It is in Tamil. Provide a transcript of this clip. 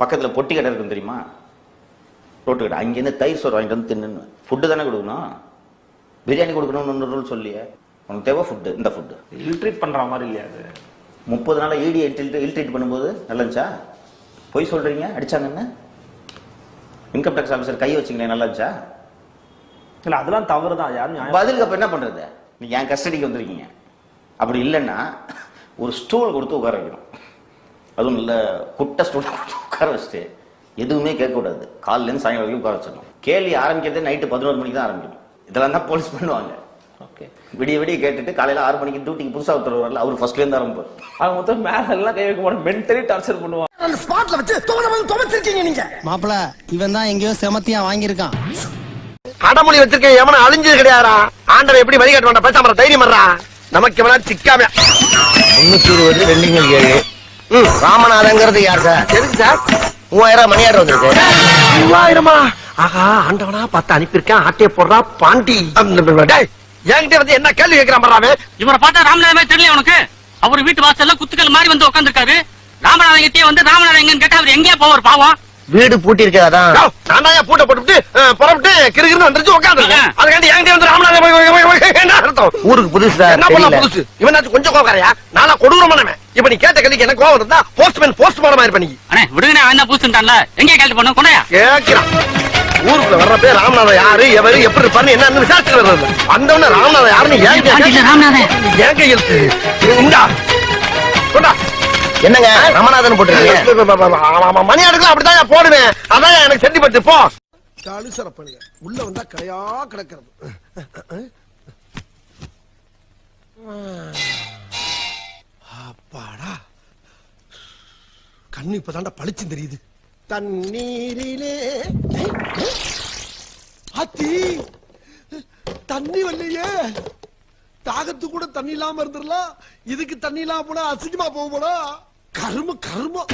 பக்கத்தில் பொட்டி கடை இருக்கும் தெரியுமா? ரோட்டு கடை. அங்கேருந்து தயிர் சோறு வாங்கிட்டு வந்து தின்னு ஃபுட்டு தானே கொடுக்கணும்? பிரியாணி கொடுக்கணும்னு ஒன்று ரூல் சொல்லியே. உனக்கு தேவை ஃபுட்டு இந்த ஃபுட்டு இல்ட்ரீட் பண்ற மாதிரி இல்லையா அது? முப்பது நாளாக இடி இல்ட்ரீட் பண்ணும்போது நல்லா இருந்துச்சா? பொய் சொல்கிறீங்க அடிச்சாங்கன்னு இன்கம் டேக்ஸ் ஆஃபீஸர் கை வச்சிங்களே நல்லா இருந்துச்சா? இல்ல அதெல்லாம் தவறு தான் யாரும் பதிலுக்கு அப்ப என்ன பண்றது? நீங்க என் கஸ்டடிக்கு வந்திருக்கீங்க. அப்படி இல்லைன்னா ஒரு ஸ்டூல் கொடுத்து உட்கார வைக்கணும். அதுவும் நல்ல குட்டை ஸ்டூல் உட்கார வச்சுட்டு எதுவுமே கேட்கக்கூடாது. காலையிலேருந்து சாயங்காலம் வரைக்கும் உட்கார வச்சிடணும். கேள்வி ஆரம்பிக்கிறதே நைட்டு பதினோரு மணிக்கு தான் ஆரம்பிக்கணும் இதெல்லாம் தான் போலீஸ் பண்ணுவாங்க. ஓகே விடிய விடிய கேட்டுட்டு காலையில ஆறு மணிக்கு டியூட்டிக்கு புதுசா ஒருத்தர் வரல அவர் ஃபர்ஸ்ட்லேருந்து ஆரம்பிப்பார். அவங்க மொத்தம் மேல எல்லாம் கை வைக்க மாட்டோம் மென்டலி டார்ச்சர் பண்ணுவாங்க. அந்த ஸ்பாட்ல வச்சு துவச்சிருக்கீங்க நீங்க. மாப்பிள இவன் தான் எங்கேயோ செமத்தியா வாங்கியிருக்கான். அடமொழி வச்சிருக்க எவன அழிஞ்சது கிடையாதா ஆண்டவன் எப்படி வழி கட்டுவான் பேசாம தைரியம் நமக்கு எவனா சிக்காம. முன்னூத்தி இருபது ரெண்டுங்கள் ஏழு ராமநாதங்கிறது யார் சார்? எதுக்கு சார். மூவாயிரம் மணி ஆர்டர் வந்திருக்கு மூவாயிரமா? ஆஹா ஆண்டவனா பார்த்து அனுப்பியிருக்கேன். ஆட்டைய போடுறா பாண்டி. டேய், என்கிட்ட வந்து என்ன கேள்வி கேட்கிறான் பண்றாவே இவரை பார்த்தா ராமநாதமே தெரியல உனக்கு? அவர் வீட்டு வாசல்ல குத்துக்கள் மாதிரி வந்து உட்காந்துருக்காரு ராமநாதன் கிட்டே வந்து ராமநாதன் எங்கன்னு கேட்டா அவர் எங்கேயே போவார் பாவம். வீடு பூட்டி இருக்கதான் நான் பூட்டை போட்டுவிட்டு புறப்பட்டு கிருகிருன்னு வந்துருச்சு உட்காந்துருக்கேன் ஆ. அதுக்காண்டி என்கிட்ட வந்து ராமநாதன் போய், போய், போய், போய், என்ன அர்த்தம் ஊருக்கு புதுசு என்ன பண்ண புதுசு? இவனாச்சும் கொஞ்சம் கோவக்காரையா? நானா கொடூரமானவன். இப்ப நீ கேட்ட கேள்விக்கு என்ன கோவம் இருந்தா போஸ்ட்மேன் போஸ்ட் மாடமா இருப்ப நீ. அண்ணே விடுங்க அவன் தான் பூசுட்டான்ல. எங்கே கேள்வி பண்ண கொண்டையா? கேட்கிறான். ஊருக்குள்ள வர்றப்ப ராமநாதன் யாரு எவரு எப்படி இருப்பான்னு என்ன விசாரிச்சு வர்றது வந்தவன ராமநாதன் யாருன்னு ஏன் ராமநாதன். ஏன் கையெழுத்து உண்டா? கொண்டா. என்னங்க ராமநாதன் போட்டுருக்கீங்க? மணி அடுக்கலாம் அப்படிதான் போடுவேன். அதான் எனக்கு செட்டி பட்டு போ. உள்ள வந்தா கரையா கிடக்கிறது. அப்பாடா. கண்ணு இப்பதான்டா பளிச்சு தெரியுது. தண்ணீரிலே. அத்தி தண்ணி வரலையே தாகத்து கூட தண்ணி இல்லாம இருந்துடலாம். இதுக்கு தண்ணி இல்லாம போனா அசிங்கமா போக போல கரும கருமம்.